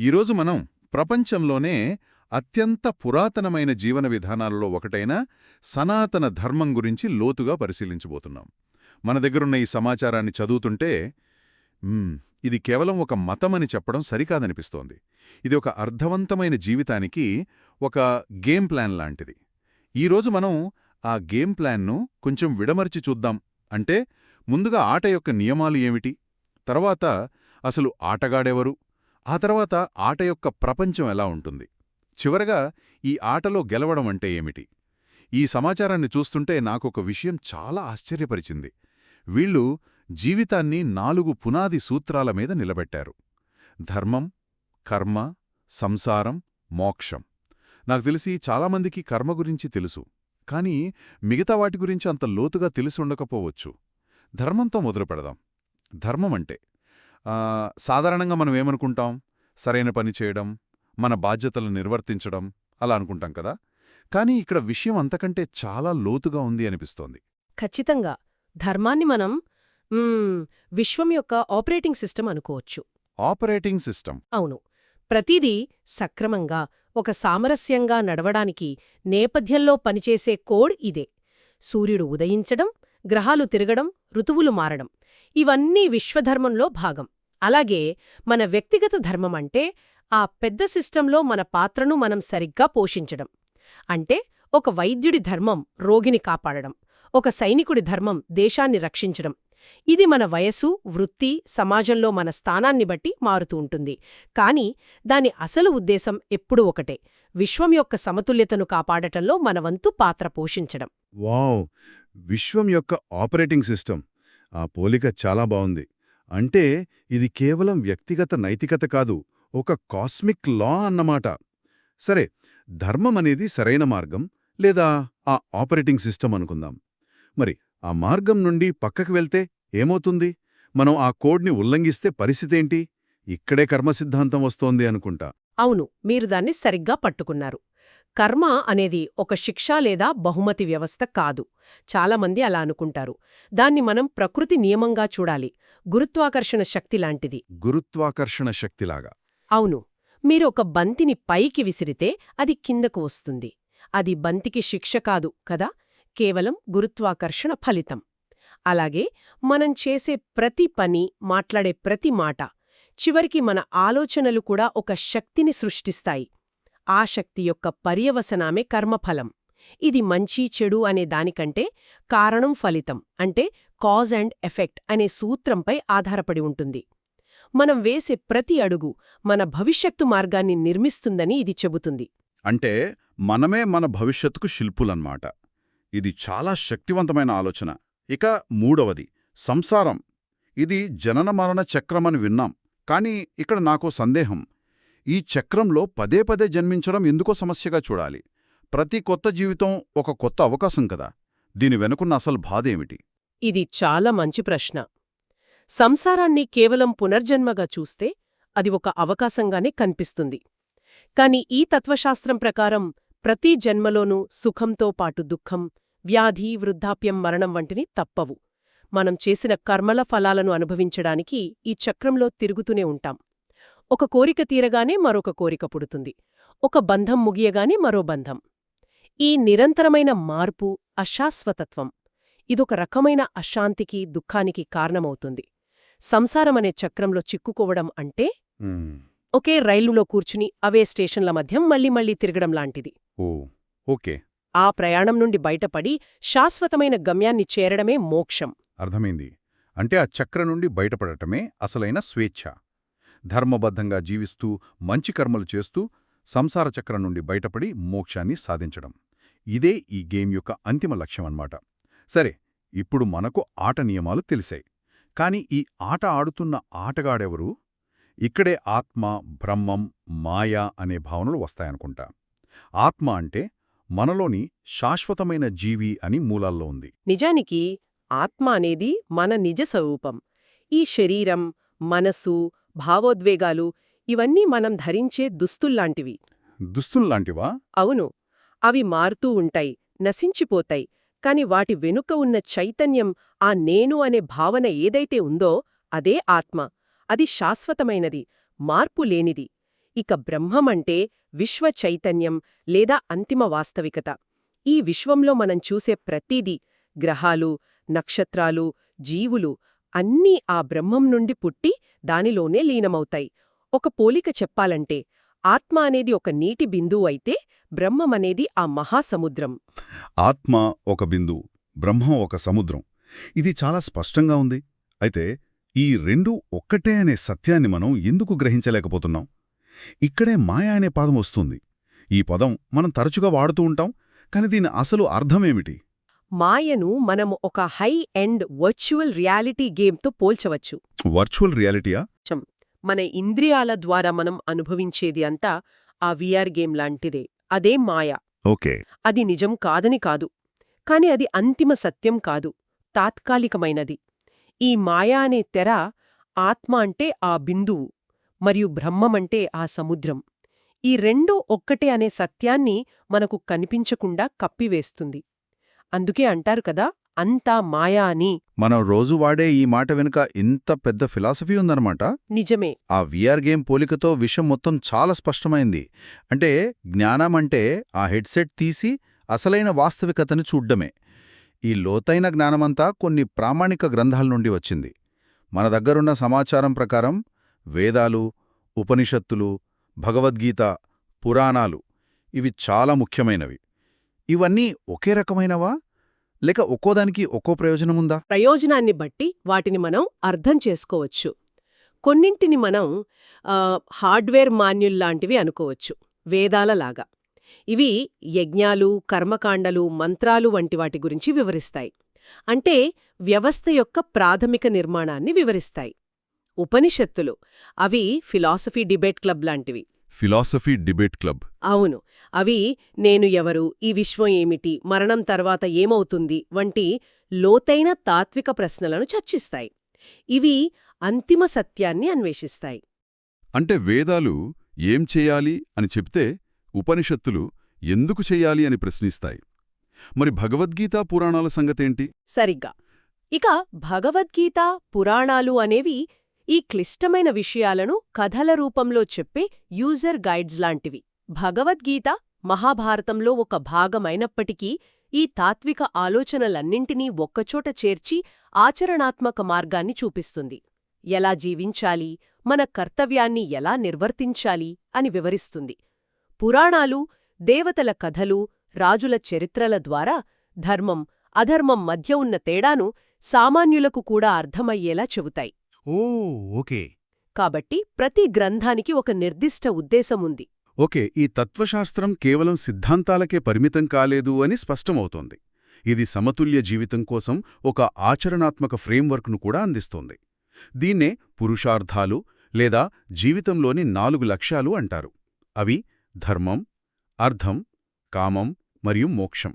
ఈరోజు మనం ప్రపంచంలోనే అత్యంత పురాతనమైన జీవన విధానాలలో ఒకటైన సనాతన ధర్మం గురించి లోతుగా పరిశీలించబోతున్నాం. మన దగ్గరున్న ఈ సమాచారాన్ని చదువుతుంటే ఇది కేవలం ఒక మతమని చెప్పడం సరికాదనిపిస్తోంది. ఇది ఒక అర్థవంతమైన జీవితానికి ఒక గేమ్ ప్లాన్ లాంటిది. ఈరోజు మనం ఆ గేమ్ ప్లాన్ను కొంచెం విడమర్చి చూద్దాం. అంటే ముందుగా ఆట యొక్క నియమాలు ఏమిటి? తర్వాత అసలు ఆటగాడెవరు? ఆ తర్వాత ఆట యొక్క ప్రపంచం ఎలా ఉంటుంది? చివరగా ఈ ఆటలో గెలవడం అంటే ఏమిటి? ఈ సమాచారాన్ని చూస్తుంటే నాకొక విషయం చాలా ఆశ్చర్యపరిచింది. వీళ్ళు జీవితాన్ని నాలుగు పునాది సూత్రాల మీద నిలబెట్టారు. ధర్మం కర్మ సంసారం మోక్షం. నాకు తెలిసి చాలామందికి కర్మ గురించి తెలుసు. కానీ మిగతా వాటి గురించి అంత లోతుగా తెలిసి ఉండకపోవచ్చు. ధర్మంతో మొదలు పెడదాం ధర్మం అంటే సాధారణంగా మనం ఏమనుకుంటాం? సరైన పని చేయడం మన బాధ్యతలను నిర్వర్తించడం అలా అనుకుంటాం కదా? కానీ ఇక్కడ విషయం అంతకంటే చాలా లోతుగా ఉంది అనిపిస్తోంది. ఖచ్చితంగా. ధర్మాన్ని మనం విశ్వం యొక్క ఆపరేటింగ్ సిస్టమ్ అనుకోవచ్చు. Operating system. అవును. ప్రతిదీ సక్రమంగా ఒక సామరస్యంగా నడవడానికి నేపథ్యంలో పనిచేసే కోడ్ ఇదే. సూర్యుడు ఉదయించడం గ్రహాలు తిరగడం ఋతువులు మారడం. ఇవన్నీ విశ్వధర్మంలో భాగం. అలాగే మన వ్యక్తిగత ధర్మం అంటే ఆ పెద్ద సిస్టంలో మన పాత్రను మనం సరిగ్గా పోషించడం. అంటే ఒక వైద్యుడి ధర్మం రోగిని కాపాడడం ఒక సైనికుడి ధర్మం దేశాన్ని రక్షించడం. ఇది మన వయసు వృత్తి సమాజంలో మన స్థానాన్ని బట్టి మారుతూ ఉంటుంది. కాని దాని అసలు ఉద్దేశం ఎప్పుడూ ఒకటే విశ్వం యొక్క సమతుల్యతను కాపాడటంలో మన వంతు పాత్ర పోషించడం. వావ్! విశ్వం యొక్క ఆపరేటింగ్ సిస్టమ్ ఆ పోలిక చాలా బావుంది అంటే ఇది కేవలం వ్యక్తిగత నైతికత కాదు ఒక కాస్మిక్ లా అన్నమాట. సరే ధర్మం అనేది సరైన మార్గం లేదా ఆ ఆపరేటింగ్ సిస్టమ్ అనుకుందాం. మరి ఆ మార్గం నుండి పక్కకి వెళ్తే ఏమవుతుంది? మనం ఆ కోడ్ని ఉల్లంఘిస్తే పరిస్థితేంటి ఇక్కడే కర్మ సిద్ధాంతం వస్తోంది అనుకుంటా. అవును మీరు దాన్ని సరిగ్గా పట్టుకున్నారు. కర్మ అనేది ఒక శిక్ష లేదా బహుమతి వ్యవస్థ కాదు. చాలామంది అలా అనుకుంటారు. దాన్ని మనం ప్రకృతి నియమంగా చూడాలి. గురుత్వాకర్షణ శక్తి లాంటిది. గురుత్వాకర్షణ శక్తిలాగా. అవును. మీరు ఒక బంతిని పైకి విసిరితే అది కిందకు వస్తుంది. అది బంతికి శిక్ష కాదు కదా? కేవలం గురుత్వాకర్షణ ఫలితం. అలాగే మనం చేసే ప్రతి పని మాట్లాడే ప్రతి మాట చివరికి మన ఆలోచనలు కూడా ఒక శక్తిని సృష్టిస్తాయి. ఆ శక్తి యొక్క పర్యవసనామే కర్మఫలం. ఇది మంచి చెడు అనే దానికంటే కారణం ఫలితం అంటే కాజ్ అండ్ ఎఫెక్ట్ అనే సూత్రంపై ఆధారపడి ఉంటుంది. మనం వేసే ప్రతి అడుగు మన భవిష్యత్తు మార్గాన్ని నిర్మిస్తుందని ఇది చెబుతుంది. అంటే మనమే మన భవిష్యత్తుకు శిల్పులన్నమాట. ఇది చాలా శక్తివంతమైన ఆలోచన. ఇక మూడవది సంసారం. ఇది జనన మరణ చక్రమని విన్నాం కానీ ఇక్కడ నాకో సందేహం. ఈ చక్రంలో పదే పదే జన్మించడం ఎందుకో సమస్యగా చూడాలి. ప్రతి కొత్త జీవితం ఒక కొత్త అవకాశం కదా. దీని వెనుకున్న అసలు బాధేమిటి ఇది చాలా మంచి ప్రశ్న. సంసారాన్ని కేవలం పునర్జన్మగా చూస్తే అది ఒక అవకాశంగానే కనిపిస్తుంది. కాని ఈ తత్వశాస్త్రం ప్రకారం ప్రతి జన్మలోనూ సుఖంతో పాటు దుఃఖం వ్యాధి వృద్ధాప్యం మరణం వంటిని తప్పవు. మనం చేసిన కర్మల ఫలాలను అనుభవించడానికి ఈ చక్రంలో తిరుగుతూనే ఉంటాం. ఒక కోరిక తీరగానే మరొక కోరిక పుడుతుంది. ఒక బంధం ముగియగానే మరో బంధం. ఈ నిరంతరమైన మార్పు అశాశ్వతత్వం. ఇదొక రకమైన అశాంతికి దుఃఖానికి కారణమవుతుంది. సంసారమనే చక్రంలో చిక్కుకోవడం అంటే ఒకే రైలులో కూర్చుని అవే స్టేషన్ల మధ్య మళ్ళీ మళ్ళీ తిరగడం లాంటిది. ఓకే. ఆ ప్రయాణం నుండి బయటపడి శాశ్వతమైన గమ్యాన్ని చేరడమే మోక్షం. అర్థమైంది. అంటే ఆ చక్ర నుండి బయటపడటమే అసలైన స్వేచ్ఛ. ధర్మబద్ధంగా జీవిస్తూ మంచి కర్మలు చేస్తూ సంసార చక్రం నుండి బయటపడి మోక్షాన్ని సాధించడం. ఇదే ఈ గేమ్ యొక్క అంతిమ లక్ష్యం అన్నమాట సరే ఇప్పుడు మనకు ఆట నియమాలు తెలిసాయి. కాని ఈ ఆట ఆడుతున్న ఆటగాడెవరు? ఇక్కడే ఆత్మ బ్రహ్మం మాయా అనే భావనలు వస్తాయనుకుంటా. ఆత్మ అంటే మనలోని శాశ్వతమైన జీవి అని మూలాల్లో ఉంది. నిజానికి ఆత్మ అనేది మన నిజ స్వరూపం. ఈ శరీరం మనసు భావోద్వేగాలు ఇవన్నీ మనం ధరించే దుస్తుల్లాంటివి. దుస్తుల్లాంటివా? అవును. అవి మారుతూ ఉంటాయి నశించిపోతాయి కాని వాటి వెనుక ఉన్న చైతన్యం ఆ నేను అనే భావన ఏదైతే ఉందో అదే ఆత్మ. అది శాశ్వతమైనది మార్పు లేనిది. ఇక బ్రహ్మమంటే విశ్వ చైతన్యం లేదా అంతిమ వాస్తవికత. ఈ విశ్వంలో మనం చూసే ప్రతిదీ గ్రహాలు నక్షత్రాలు జీవులు అన్నీ ఆ బ్రహ్మం నుండి పుట్టి దానిలోనే లీనమవుతాయి. ఒక పోలిక చెప్పాలంటే ఆత్మ అనేది ఒక నీటి బిందువు అయితే బ్రహ్మమనేది ఆ మహాసముద్రం. ఆత్మ ఒక బిందువు బ్రహ్మం ఒక సముద్రం. ఇది చాలా స్పష్టంగా ఉంది. అయితే ఈ రెండు ఒక్కటే అనే సత్యాన్ని మనం ఎందుకు గ్రహించలేకపోతున్నాం? ఇక్కడే మాయ అనే పదం వస్తుంది. ఈ పదం మనం తరచుగా వాడుతూ ఉంటాం కాని దీని అసలు అర్థమేమిటి మాయను మనం ఒక హై ఎండ్ వర్చువల్ రియాలిటీ గేమ్తో పోల్చవచ్చు. వర్చువల్ రియాలిటీయా? మన ఇంద్రియాల ద్వారా మనం అనుభవించేది అంతా ఆ విఆర్ గేమ్ లాంటిదే. అదే మాయ. ఓకే. అది నిజం కాదని కాదు. కాని అది అంతిమ సత్యం కాదు. తాత్కాలికమైనది. ఈ మాయ అనే తెర ఆత్మ అంటే ఆ బిందువు మరియు బ్రహ్మమంటే ఆ సముద్రం. ఈ రెండూ ఒక్కటే అనే సత్యాన్ని మనకు కనిపించకుండా కప్పివేస్తుంది. అందుకే అంటారు కదా అంతా మాయా అని. మనం రోజు వాడే ఈ మాట వెనుక ఇంత పెద్ద ఫిలాసఫీ ఉందన్నమాట? నిజమే. ఆ విఆర్ గేమ్ పోలికతో విషయం మొత్తం చాలా స్పష్టమైంది. అంటే జ్ఞానం అంటే ఆ హెడ్సెట్ తీసి అసలైన వాస్తవికతను చూడ్డమే. ఈ లోతైన జ్ఞానమంతా కొన్ని ప్రామాణిక గ్రంథాల నుండి వచ్చింది. మన దగ్గరున్న సమాచారం ప్రకారం వేదాలు ఉపనిషత్తులు భగవద్గీత పురాణాలు ఇవి చాలా ముఖ్యమైనవి. ఇవన్నీ ఒకే రకమైనవా? లేక ఒక్కోదానికి ఒక్కో ప్రయోజనముందా? ప్రయోజనాన్ని బట్టి వాటిని మనం అర్థం చేసుకోవచ్చు. కొన్నింటిని మనం హార్డ్వేర్ మాన్యుల్ లాంటివి అనుకోవచ్చు వేదాలలాగా. ఇవి యజ్ఞాలు కర్మకాండలు మంత్రాలు వంటి వాటి గురించి వివరిస్తాయి. అంటే వ్యవస్థ యొక్క ప్రాథమిక నిర్మాణాన్ని వివరిస్తాయి. ఉపనిషత్తులు అవి ఫిలాసఫీ డిబేట్ క్లబ్ లాంటివి. Philosophy debate club. అవును. అవి నేను ఎవరు ఈ విశ్వం ఏమిటి మరణం తర్వాత ఏమవుతుంది వంటి లోతైన తాత్విక ప్రశ్నలను చర్చిస్తాయి. ఇవి అంతిమ సత్యాన్ని అన్వేషిస్తాయి. అంటే వేదాలు ఏం చేయాలి అని చెప్తే ఉపనిషత్తులు ఎందుకు చెయ్యాలి అని ప్రశ్నిస్తాయి. మరి భగవద్గీత పురాణాల సంగతేంటి? సరిగ్గా. ఇక భగవద్గీత పురాణాలు అనేవి ఈ క్లిష్టమైన విషయాలను కథల రూపంలో చెప్పే యూజర్ గైడ్స్ లాంటివి. భగవద్గీత మహాభారతంలో ఒక భాగమైనప్పటికీ ఈ తాత్విక ఆలోచనలన్నింటినీ ఒక్కచోట చేర్చి ఆచరణాత్మక మార్గాన్ని చూపిస్తుంది. ఎలా జీవించాలి మన కర్తవ్యాన్ని ఎలా నిర్వర్తించాలి అని వివరిస్తుంది. పురాణాలు దేవతల కథలు రాజుల చరిత్రల ద్వారా ధర్మం అధర్మం మధ్య ఉన్న తేడాను సామాన్యులకు కూడా అర్థమయ్యేలా చెబుతాయి. Oh okay. కాబట్టి ప్రతి గ్రంథానికి ఒక నిర్దిష్ట ఉద్దేశముంది ఓకే ఈ తత్వశాస్త్రం కేవలం సిద్ధాంతాలకే పరిమితం కాలేదు అని స్పష్టమవుతోంది. ఇది సమతుల్య జీవితం కోసం ఒక ఆచరణాత్మక ఫ్రేమ్వర్క్ను కూడా అందిస్తోంది. దీన్నే పురుషార్థాలు లేదా జీవితంలోని నాలుగు లక్ష్యాలు అంటారు. అవి ధర్మం అర్థం కామం మరియు మోక్షం.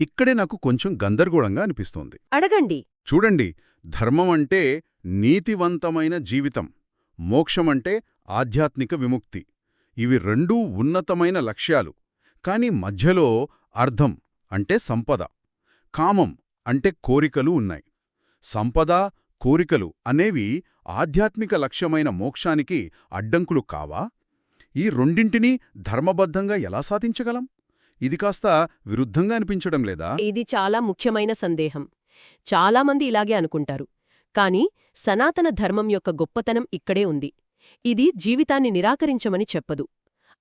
ఇక్కడే నాకు కొంచెం గందరగోళంగా అనిపిస్తోంది. అడగండి. చూడండి ధర్మమంటే నీతివంతమైన జీవితం మోక్షమంటే ఆధ్యాత్మిక విముక్తి. ఇవి రెండూ ఉన్నతమైన లక్ష్యాలు. కాని మధ్యలో అర్థం అంటే సంపద కామం అంటే కోరికలు ఉన్నాయి. సంపద కోరికలు అనేవి ఆధ్యాత్మిక లక్ష్యమైన మోక్షానికి అడ్డంకులు కావా? ఈ రెండింటినీ ధర్మబద్ధంగా ఎలా సాధించగలం? ఇది కాస్త విరుద్ధంగా అనిపించడం లేదా? ఇది చాలా ముఖ్యమైన సందేహం. చాలామంది ఇలాగే అనుకుంటారు. కాని సనాతన ధర్మం యొక్క గొప్పతనం ఇక్కడే ఉంది. ఇది జీవితాన్ని నిరాకరించమని చెప్పదు.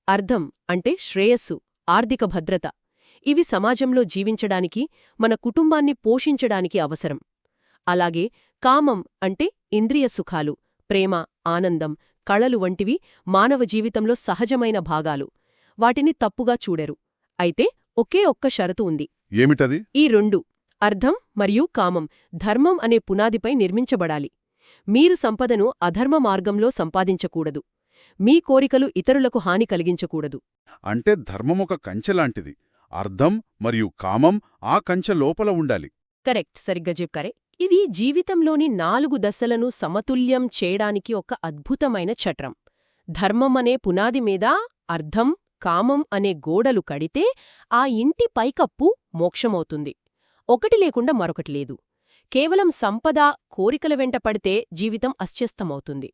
అర్థం అంటే శ్రేయస్సు ఆర్థిక భద్రత. ఇవి సమాజంలో జీవించడానికి మన కుటుంబాన్ని పోషించడానికి అవసరం. అలాగే కామం అంటే ఇంద్రియ సుఖాలు ప్రేమ ఆనందం కళలు వంటివి మానవ జీవితంలో సహజమైన భాగాలు. వాటిని తప్పుగా చూడరు. అయితే ఒకే ఒక్క షరతు ఉంది. ఏమిటది? ఈ రెండు. అర్థం మరియు కామం ధర్మం అనే పునాదిపై నిర్మించబడాలి. మీరు సంపదను అధర్మ మార్గంలో సంపాదించకూడదు. మీ కోరికలు ఇతరులకు హాని కలిగించకూడదు. అంటే ధర్మం ఒక కంచెలాంటిది అర్థం మరియు కామం ఆ కంచె లోపల ఉండాలి. కరెక్ట్ సరిగ్గా చెప్పారే. ఇవి జీవితంలోని నాలుగు దశలను సమతుల్యం చేయడానికి ఒక అద్భుతమైన చట్రం. ధర్మం అనే పునాది మీద అర్థం కామం అనే గోడలు కడితే ఆ ఇంటి పైకప్పు మోక్షమవుతుంది. ఒకటి లేకుండా మరొకటి లేదు. కేవలం సంపద కోరికల వెంట పడితే జీవితం అస్యస్తమవుతుంది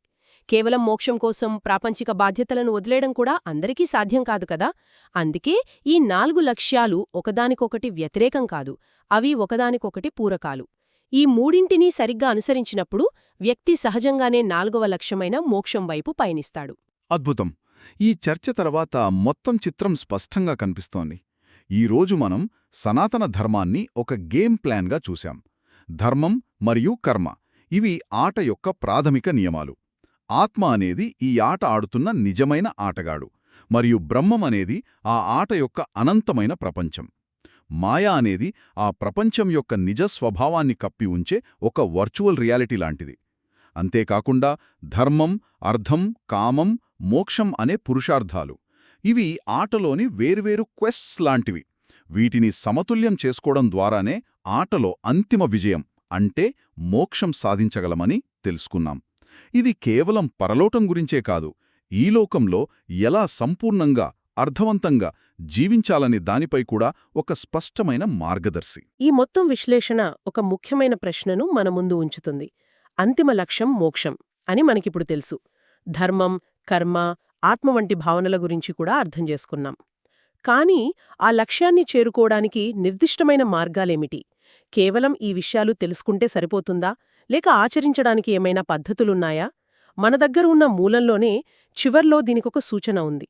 కేవలం మోక్షం కోసం ప్రాపంచిక బాధ్యతలను వదిలేయడం కూడా అందరికీ సాధ్యం కాదు కదా? అందుకే ఈ నాలుగు లక్ష్యాలు ఒకదానికొకటి వ్యతిరేకం కాదు అవి ఒకదానికొకటి పూరకాలు. ఈ మూడింటినీ సరిగ్గా అనుసరించినప్పుడు వ్యక్తి సహజంగానే నాలుగవ లక్ష్యమైన మోక్షం వైపు పయనిస్తాడు. అద్భుతం! ఈ చర్చ తర్వాత మొత్తం చిత్రం స్పష్టంగా కనిపిస్తోంది. ఈరోజు మనం సనాతన ధర్మాన్ని ఒక గేమ్ ప్లాన్గా చూశాం. ధర్మం మరియు కర్మ ఇవి ఆట యొక్క ప్రాథమిక నియమాలు. ఆత్మ అనేది ఈ ఆట ఆడుతున్న నిజమైన ఆటగాడు మరియు బ్రహ్మం అనేది ఆ ఆట యొక్క అనంతమైన ప్రపంచం. మాయా అనేది ఆ ప్రపంచం యొక్క నిజ స్వభావాన్ని కప్పి ఉంచే ఒక వర్చువల్ రియాలిటీ లాంటిది. అంతేకాకుండా ధర్మం అర్థం కామం మోక్షం అనే పురుషార్థాలు. ఇవి ఆటలోని వేర్వేరు క్వెస్ట్స్ లాంటివి. వీటిని సమతుల్యం చేసుకోవడం ద్వారానే ఆటలో అంతిమ విజయం అంటే మోక్షం సాధించగలమని తెలుసుకున్నాం. ఇది కేవలం పరలోటం గురించే కాదు ఈ లోకంలో ఎలా సంపూర్ణంగా అర్థవంతంగా జీవించాలనే దానిపై కూడా ఒక స్పష్టమైన మార్గదర్శి. ఈ మొత్తం విశ్లేషణ ఒక ముఖ్యమైన ప్రశ్నను మన ముందు ఉంచుతుంది. అంతిమ లక్ష్యం మోక్షం అని మనకిప్పుడు తెలుసు. ధర్మం కర్మ ఆత్మ వంటి భావనల గురించి కూడా అర్థం చేసుకున్నాం. కానీ ఆ లక్ష్యాన్ని చేరుకోవడానికి నిర్దిష్టమైన మార్గాలేమిటి? కేవలం ఈ విషయాలు తెలుసుకుంటే సరిపోతుందా? లేక ఆచరించడానికి ఏమైనా పద్ధతులున్నాయా? మన దగ్గర ఉన్న మూలంలోనే చివర్లో దీనికొక సూచన ఉంది.